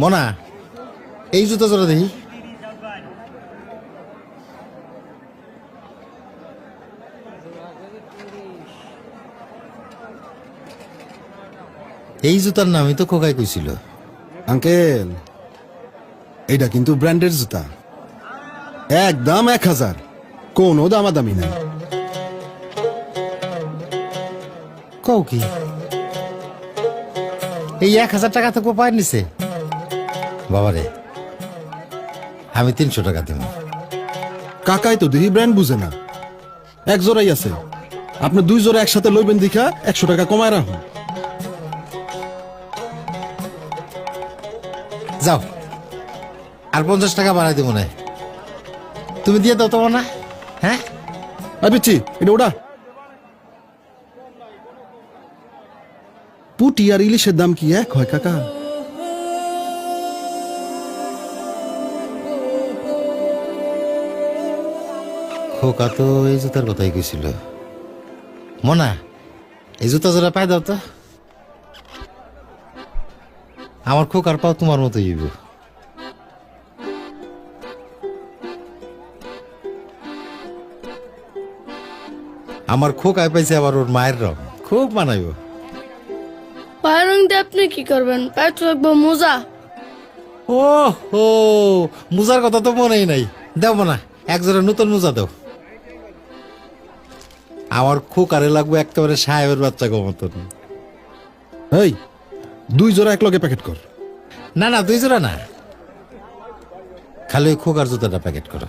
মনা এই জুতা জোড়া দেখি। এই জুতার নামই তো খোকাই কইছিল। আঙ্কেল এটা কিন্তু ব্র্যান্ডের জুতা। একদম এক হাজার। কোনো দামাদামি নাই। কও কি? এই এক হাজার টাকা তো পায় নিছে। বাবারে আমি তিনশো টাকা দেব কাকাই তো দেখি ব্র্যান্ড বুঝে না। এক জোড়াই আছে। আপনি দুই জোড়া একসাথে লইবেন দেখা একশো টাকা কমায় রাখুন। যাও আর পঞ্চাশ টাকা বাড়াই দেবো না। তুমি দিয়ে দাও তোমার না হ্যাঁ? আর পিচ্ছি এটা ওটা। পুটি আর ইলিশের দাম কি এক হয় কাকা? খোকা তো এই জুতার কথাই কইছিল। মনা এই জুতা জোড়া পাই দাও তো। আমার খোকার পাও তোমার মতো হইব। আমার খোকায় পাইছে আবার ওর মায়ের রং। খুব মানাইব। পায়ের রং দিয়ে আপনি কি করবেন? পায়ে তো লাগবো মোজা। ও হো মুজার কথা তো মনেই নাই। দেব না এক জোড়া নতুন মোজা দাও। আমার খোকারে লাগবে একেবারে সাহেবের বাচ্চা কমতন মতন। এই দুই জোড়া এক লগে প্যাকেট কর। না না দুই জোড়া না। খালি ওই খোকার জুতাটা প্যাকেট করো।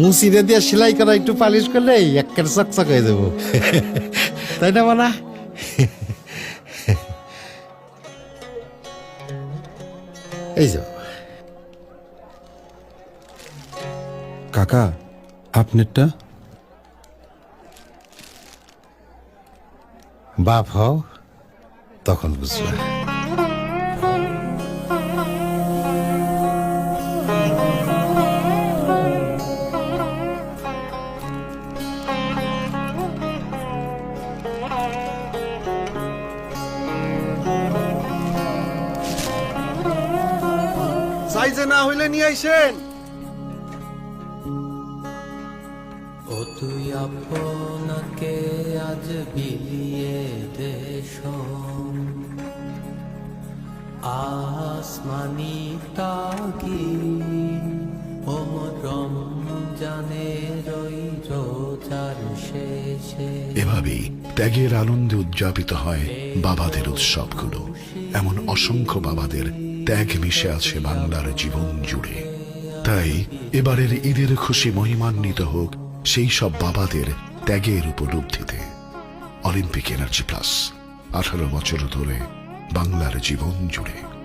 মুসিদে দিয়ে সেলাই করা একটু পালিশ করলে একের চকচক হয়ে যাব। তাই না মানা? এই যাও কাকা আপনারটা? বাপ হও তখন বুঝবা সাইজে না হইলে নিয়ে আইসেন। ও তুই আপনাকে আজ বিলিয়ে দেশ আসমানি তাগি জানে রই রোজার শেষে। এভাবেই ত্যাগের আনন্দে উদযাপিত হয় বাবাদের উৎসবগুলো। এমন অসংখ্য বাবাদের ত্যাগ মিশে আছে বাংলার জীবন জুড়ে। তাই এবারের ঈদের খুশি মহিমান্বিত হোক সেই সব বাবাদের ত্যাগের উপলব্ধিতে। অলিম্পিক এনার্জি প্লাস আঠারো বছর ধরে বাংলার জীবন জুড়ে।